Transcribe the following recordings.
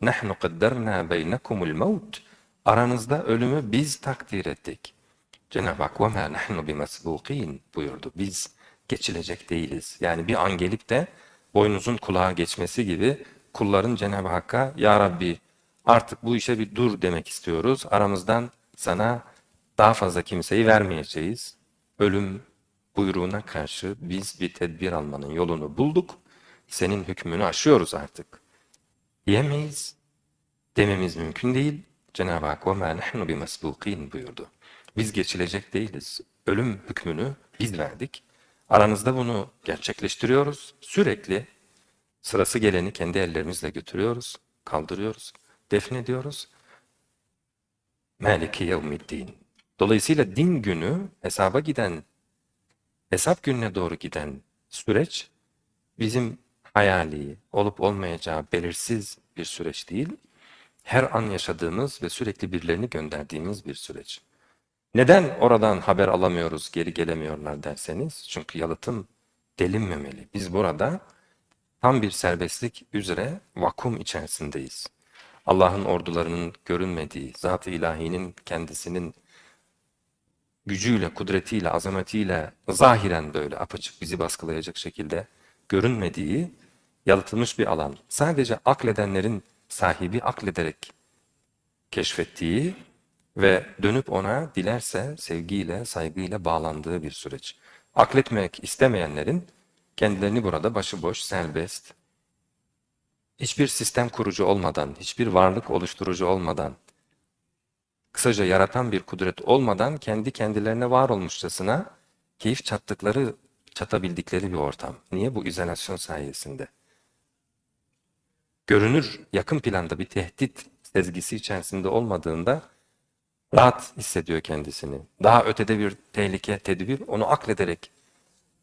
nahnu qaddarna beynekumul maut. Aranızda ölümü biz takdir ettik. Cenab-ı Hak وَمَا نَحْنُ بِمَسْبُوقِينَ buyurdu. Biz geçilecek değiliz. Yani bir an gelip de boynuzun kulağa geçmesi gibi kulların Cenab-ı Hakk'a Ya Rabbi artık bu işe bir dur demek istiyoruz. Aramızdan sana daha fazla kimseyi vermeyeceğiz. Ölüm buyruğuna karşı biz bir tedbir almanın yolunu bulduk. Senin hükmünü aşıyoruz artık. Diyemeyiz. Dememiz mümkün değil. Cenab-ı Hak وَمَا نَحْنُ بِمَسْبُوقِينَ buyurdu. Biz geçilecek değiliz. Ölüm hükmünü biz verdik. Aranızda bunu gerçekleştiriyoruz. Sürekli sırası geleni kendi ellerimizle götürüyoruz, kaldırıyoruz, defnediyoruz. Meliki yevmiddin. Dolayısıyla din günü hesaba giden, hesap gününe doğru giden süreç bizim hayali, olup olmayacağı belirsiz bir süreç değil, her an yaşadığımız ve sürekli birilerini gönderdiğimiz bir süreç. Neden oradan haber alamıyoruz, geri gelemiyorlar derseniz, çünkü yalıtım delinmemeli. Biz burada tam bir serbestlik üzere vakum içerisindeyiz. Allah'ın ordularının görünmediği, Zat-ı İlahi'nin kendisinin gücüyle, kudretiyle, azametiyle zahiren böyle apaçık bizi baskılayacak şekilde görünmediği yalıtılmış bir alan. Sadece akledenlerin sahibi aklederek keşfettiği ve dönüp ona dilerse sevgiyle, saygıyla bağlandığı bir süreç. Akletmek istemeyenlerin kendilerini burada başıboş, serbest, hiçbir sistem kurucu olmadan, hiçbir varlık oluşturucu olmadan, kısaca yaratan bir kudret olmadan kendi kendilerine var olmuşçasına keyif çattıkları, çatabildikleri bir ortam. Niye? Bu izolasyon sayesinde. Görünür, yakın planda bir tehdit sezgisi içerisinde olmadığında rahat hissediyor kendisini. Daha ötede bir tehlike, tedbir onu aklederek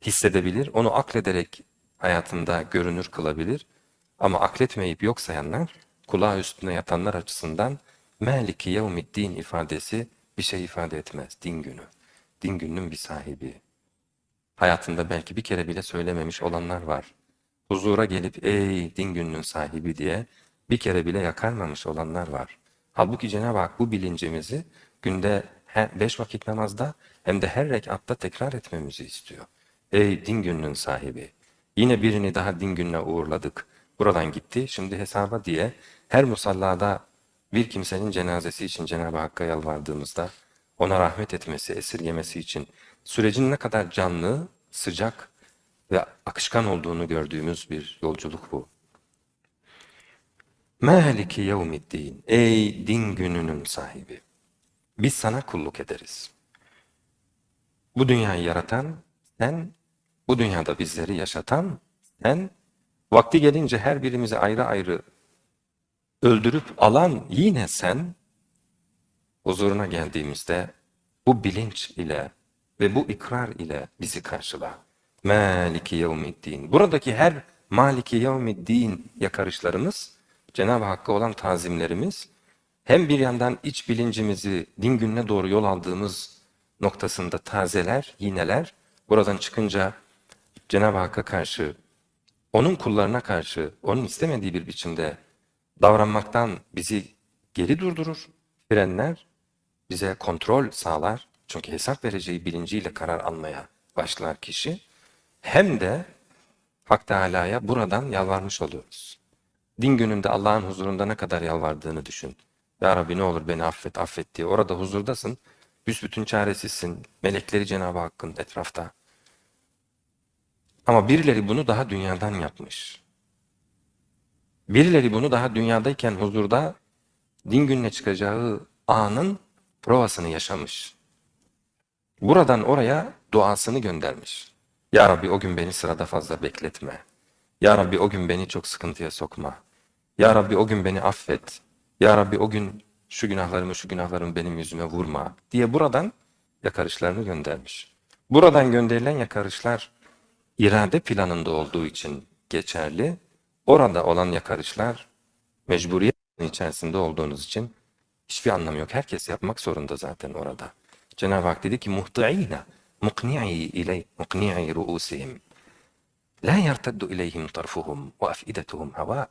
hissedebilir, onu aklederek hayatında görünür kılabilir. Ama akletmeyip yok sayanlar, kulağı üstüne yatanlar açısından Meliki yevmiddin ifadesi bir şey ifade etmez. Din günü. Din gününün bir sahibi. Hayatında belki bir kere bile söylememiş olanlar var. Huzura gelip ey din gününün sahibi diye bir kere bile yakarmamış olanlar var. Halbuki Cenab-ı Hak bu bilincimizi günde he- beş vakit namazda hem de her rekatta tekrar etmemizi istiyor. Ey din gününün sahibi! Yine birini daha din gününe uğurladık. Buradan gitti, şimdi hesaba diye her musallada bir kimsenin cenazesi için Cenab-ı Hakk'a yalvardığımızda ona rahmet etmesi, esirgemesi için sürecin ne kadar canlı, sıcak ve akışkan olduğunu gördüğümüz bir yolculuk bu. Maliki yevmiddin. Ey din gününün sahibi. Biz sana kulluk ederiz. Bu dünyayı yaratan sen, bu dünyada bizleri yaşatan sen, vakti gelince her birimizi ayrı ayrı öldürüp alan yine sen, huzuruna geldiğimizde bu bilinç ile ve bu ikrar ile bizi karşıla. Maliki yevmiddin. Buradaki her Maliki yevmiddin yakarışlarımız, Cenab-ı Hakk'a olan tazimlerimiz, hem bir yandan iç bilincimizi din gününe doğru yol aldığımız noktasında tazeler, yineler, buradan çıkınca Cenab-ı Hakk'a karşı, onun kullarına karşı, onun istemediği bir biçimde davranmaktan bizi geri durdurur, frenler, bize kontrol sağlar. Çünkü hesap vereceği bilinciyle karar almaya başlar kişi. Hem de Hak Teala'ya buradan yalvarmış oluyoruz. Din gününde Allah'ın huzurunda ne kadar yalvardığını düşün. Ya Rabbi ne olur beni affet, affet diye. Orada huzurdasın, büsbütün çaresizsin. Melekleri Cenab-ı Hakk'ın etrafta. Ama birileri bunu daha dünyadan yapmış. Birileri bunu daha dünyadayken huzurda din gününe çıkacağı anın provasını yaşamış. Buradan oraya duasını göndermiş. Ya Rabbi o gün beni sırada fazla bekletme. Ya Rabbi o gün beni çok sıkıntıya sokma. Ya Rabbi o gün beni affet. Ya Rabbi o gün şu günahlarımı şu günahlarımı benim yüzüme vurma diye buradan yakarışlarını göndermiş. Buradan gönderilen yakarışlar irade planında olduğu için geçerli. Orada olan yakarışlar mecburiyet içerisinde olduğunuz için hiçbir anlamı yok. Herkes yapmak zorunda zaten orada. Cenab-ı Hak dedi ki muhti'ine mukni'i iley mukni'i ru'usihim la yerteddu ileyhim tarfuhum ve afidetuhum hava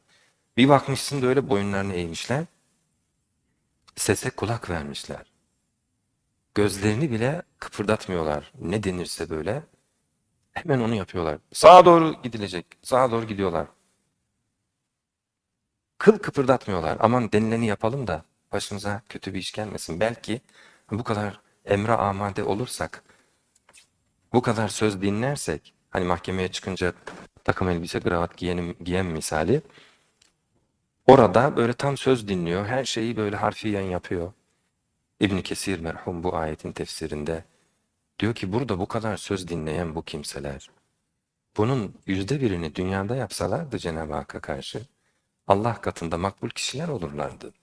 Bir bakmışsın da öyle boyunlarını eğmişler. Sese kulak vermişler. Gözlerini bile kıpırdatmıyorlar. Ne denirse böyle. Hemen onu yapıyorlar. Sağa doğru gidilecek. Sağa doğru gidiyorlar. Kıl kıpırdatmıyorlar. Aman denileni yapalım da başımıza kötü bir iş gelmesin. Belki bu kadar emre amade olursak, bu kadar söz dinlersek, hani mahkemeye çıkınca takım elbise, kravat giyenim, giyen misali, orada böyle tam söz dinliyor, her şeyi böyle harfiyen yapıyor. İbn Kesir merhum bu ayetin tefsirinde diyor ki burada bu kadar söz dinleyen bu kimseler, bunun yüzde birini dünyada yapsalardı Cenab-ı Hakk'a karşı, Allah katında makbul kişiler olurlardı.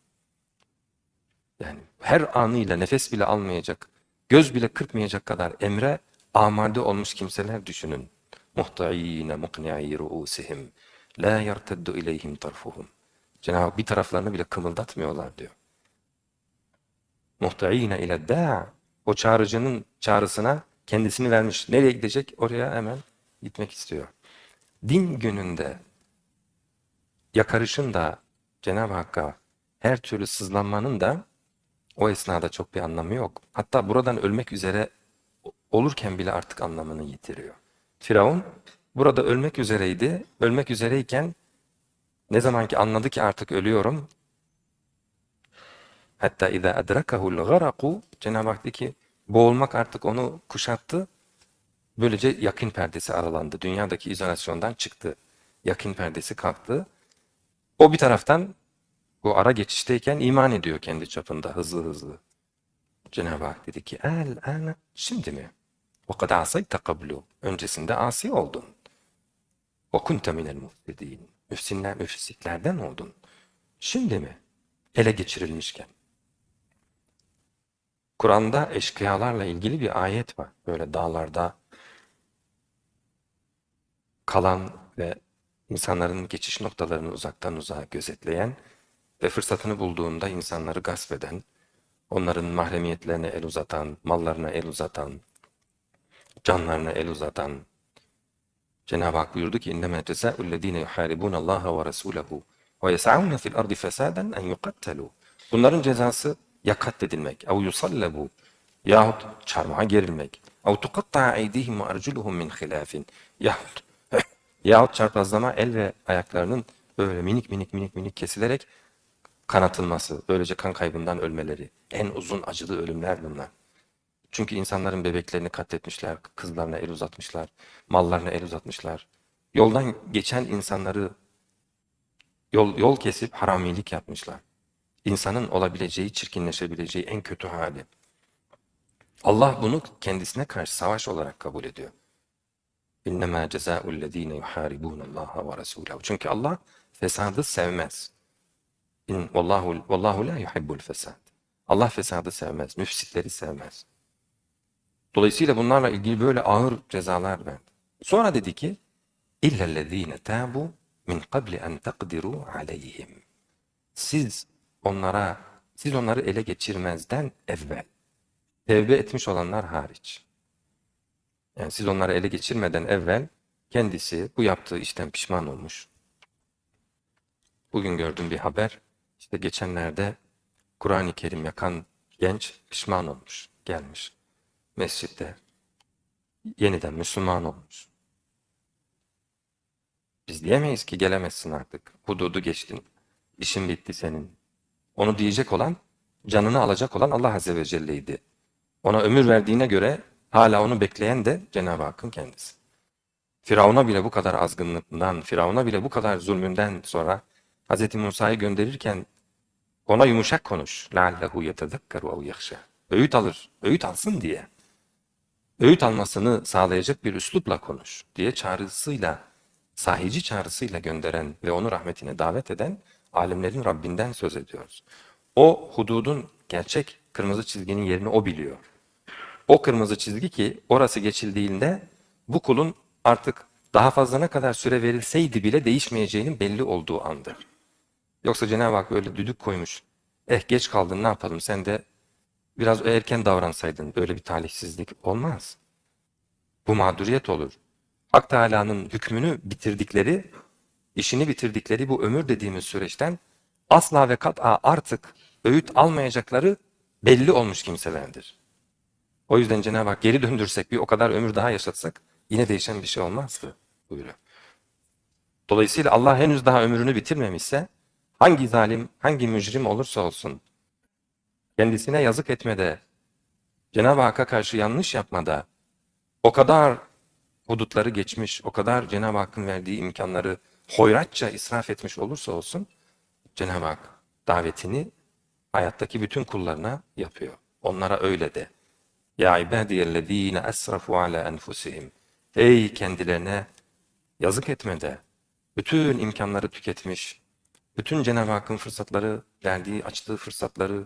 Yani her anıyla nefes bile almayacak, göz bile kırpmayacak kadar emre amade olmuş kimseler düşünün. Muhta'ine mukni'i ru'usihim la yerteddu ileyhim tarfuhum. Cenab-ı Hak bir taraflarını bile kımıldatmıyorlar diyor. Muhta'ine ile da o çağrıcının çağrısına kendisini vermiş. Nereye gidecek? Oraya hemen gitmek istiyor. Din gününde yakarışın da Cenab-ı Hakk'a her türlü sızlanmanın da o esnada çok bir anlamı yok. Hatta buradan ölmek üzere olurken bile artık anlamını yitiriyor. Firavun burada ölmek üzereydi. Ölmek üzereyken ne zaman ki anladı ki artık ölüyorum. Hatta اِذَا اَدْرَكَهُ الْغَرَقُ Cenab-ı Hak dedi ki boğulmak artık onu kuşattı. Böylece yakın perdesi aralandı. Dünyadaki izolasyondan çıktı. Yakın perdesi kalktı. O bir taraftan bu ara geçişteyken iman ediyor kendi çapında hızlı hızlı. Cenab-ı Hak dedi ki el ana şimdi mi? Kadar asayte kablu. Öncesinde asi oldun. Kunte minel muhtedin. Müfsinler, müfsitlerden oldun. Şimdi mi? Ele geçirilmişken. Kur'an'da eşkıyalarla ilgili bir ayet var. Böyle dağlarda kalan ve insanların geçiş noktalarını uzaktan uzağa gözetleyen ve fırsatını bulduğunda insanları gasp eden, onların mahremiyetlerine el uzatan, mallarına el uzatan, canlarına el uzatan. Cenab-ı Hak buyurdu ki اِنَّمَا جَزَاءُ الَّذ۪ينَ يُحَارِبُونَ اللّٰهَ وَرَسُولَهُ وَيَسَعُونَ فِي الْأَرْضِ فَسَادًا اَنْ يُقَتَّلُوا Bunların cezası ya katledilmek, اَوْ يُصَلَّبُوا yahut çarmıha gerilmek, اَوْ تُقَطَّعَ اَيْدِيهِمْ وَاَرْجُلُهُمْ مِنْ خِلَافٍ yahut yahut çarpazlama el ve ayaklarının böyle minik minik minik minik kesilerek kanatılması, böylece kan kaybından ölmeleri. En uzun acılı ölümler bunlar. Çünkü insanların bebeklerini katletmişler, kızlarına el uzatmışlar, mallarına el uzatmışlar. Yoldan geçen insanları yol, yol kesip haramilik yapmışlar. İnsanın olabileceği, çirkinleşebileceği en kötü hali. Allah bunu kendisine karşı savaş olarak kabul ediyor. İnnemâ cezâullezîne yuhâribûnallâhe ve resûlehu. Çünkü Allah fesadı sevmez. İn vallahu vallahu la yuhibbul fesad. Allah fesadı sevmez, müfsitleri sevmez. Dolayısıyla bunlarla ilgili böyle ağır cezalar verdi. Sonra dedi ki: "İllellezîne tâbu min qabli en taqdiru aleyhim." Siz onlara, siz onları ele geçirmezden evvel tevbe etmiş olanlar hariç. Yani siz onları ele geçirmeden evvel kendisi bu yaptığı işten pişman olmuş. Bugün gördüm bir haber. İşte geçenlerde Kur'an-ı Kerim yakan genç pişman olmuş. Gelmiş mescitte. Yeniden Müslüman olmuş. Biz diyemeyiz ki gelemezsin artık. Hududu geçtin. İşin bitti senin. Onu diyecek olan, canını alacak olan Allah Azze ve Celle'ydi. Ona ömür verdiğine göre hala onu bekleyen de Cenab-ı Hakk'ın kendisi. Firavun'a bile bu kadar azgınlığından, Firavun'a bile bu kadar zulmünden sonra Hz. Musa'yı gönderirken ona yumuşak konuş. لَعَلَّهُ يَتَذَكَّرُ اَوْ يَخْشَى Öğüt alır, öğüt alsın diye. Öğüt almasını sağlayacak bir üslupla konuş diye çağrısıyla, sahici çağrısıyla gönderen ve onu rahmetine davet eden alimlerin Rabbinden söz ediyoruz. O hududun gerçek kırmızı çizginin yerini o biliyor. O kırmızı çizgi ki orası geçildiğinde bu kulun artık daha fazla ne kadar süre verilseydi bile değişmeyeceğinin belli olduğu andır. Yoksa Cenab-ı Hak öyle düdük koymuş. Eh geç kaldın ne yapalım sen de biraz erken davransaydın böyle bir talihsizlik olmaz. Bu mağduriyet olur. Hak Teala'nın hükmünü bitirdikleri işini bitirdikleri bu ömür dediğimiz süreçten asla ve kat'a artık öğüt almayacakları belli olmuş kimselerdir. O yüzden Cenab-ı Hak geri döndürsek bir o kadar ömür daha yaşatsak yine değişen bir şey olmazdı buyuruyor. Dolayısıyla Allah henüz daha ömrünü bitirmemişse hangi zalim, hangi mücrim olursa olsun kendisine yazık etmede, Cenab-ı Hakk'a karşı yanlış yapmada o kadar hudutları geçmiş, o kadar Cenab-ı Hakk'ın verdiği imkanları hoyratça israf etmiş olursa olsun Cenab-ı Hak davetini hayattaki bütün kullarına yapıyor. Onlara öyle de. Ya ibadiyellezine esrafu ala enfusihim. Ey kendilerine yazık etmede bütün imkanları tüketmiş, bütün Cenab-ı Hakk'ın fırsatları, verdiği, açtığı fırsatları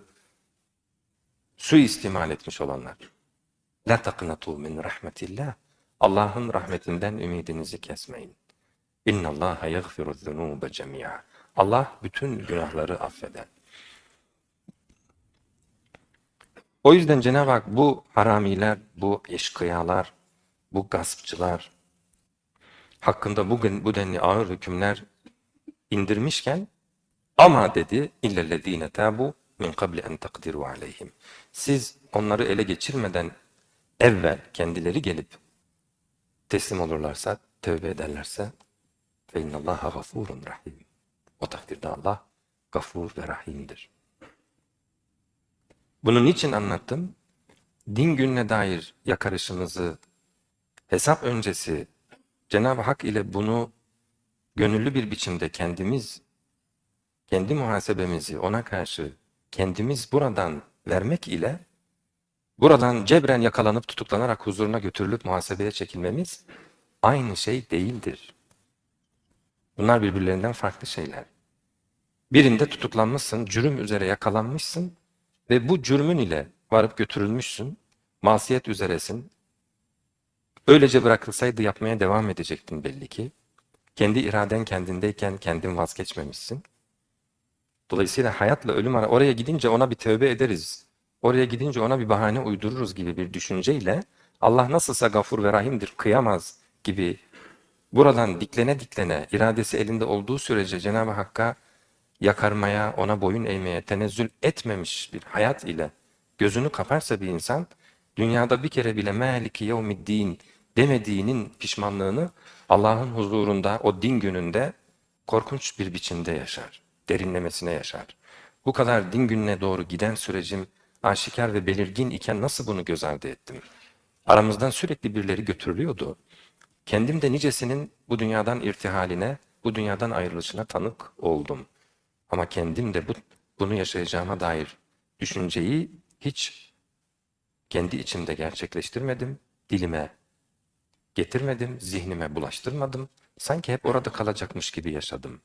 suistimal etmiş olanlar. La taqnatu min rahmetillah. Allah'ın rahmetinden ümidinizi kesmeyin. İnna Allah yaghfiru zunuba cemi'a. Allah bütün günahları affeder. O yüzden Cenab-ı Hak bu haramiler, bu eşkıyalar, bu gaspçılar hakkında bugün bu denli ağır hükümler indirmişken ama dedi illellezine tabu min qabli en takdiru aleyhim. Siz onları ele geçirmeden evvel kendileri gelip teslim olurlarsa, tövbe ederlerse fe innallaha gafurun rahim. O takdirde Allah gafur ve rahimdir. Bunu niçin anlattım? Din gününe dair yakarışımızı hesap öncesi Cenab-ı Hak ile bunu gönüllü bir biçimde kendimiz kendi muhasebemizi ona karşı kendimiz buradan vermek ile buradan cebren yakalanıp tutuklanarak huzuruna götürülüp muhasebeye çekilmemiz aynı şey değildir. Bunlar birbirlerinden farklı şeyler. Birinde tutuklanmışsın, cürüm üzere yakalanmışsın ve bu cürmün ile varıp götürülmüşsün, masiyet üzeresin. Öylece bırakılsaydı yapmaya devam edecektin belli ki. Kendi iraden kendindeyken kendin vazgeçmemişsin. Dolayısıyla hayatla ölüm ara oraya gidince ona bir tövbe ederiz. Oraya gidince ona bir bahane uydururuz gibi bir düşünceyle Allah nasılsa gafur ve rahimdir kıyamaz gibi buradan diklene diklene iradesi elinde olduğu sürece Cenab-ı Hakk'a yakarmaya, ona boyun eğmeye tenezzül etmemiş bir hayat ile gözünü kaparsa bir insan dünyada bir kere bile meliki yevmiddin demediğinin pişmanlığını Allah'ın huzurunda o din gününde korkunç bir biçimde yaşar. Derinlemesine yaşar. Bu kadar din gününe doğru giden sürecim aşikar ve belirgin iken nasıl bunu göz ardı ettim? Aramızdan sürekli birileri götürülüyordu. Kendim de nicesinin bu dünyadan irtihaline, bu dünyadan ayrılışına tanık oldum. Ama kendim de bu, bunu yaşayacağıma dair düşünceyi hiç kendi içimde gerçekleştirmedim, dilime getirmedim, zihnime bulaştırmadım. Sanki hep orada kalacakmış gibi yaşadım.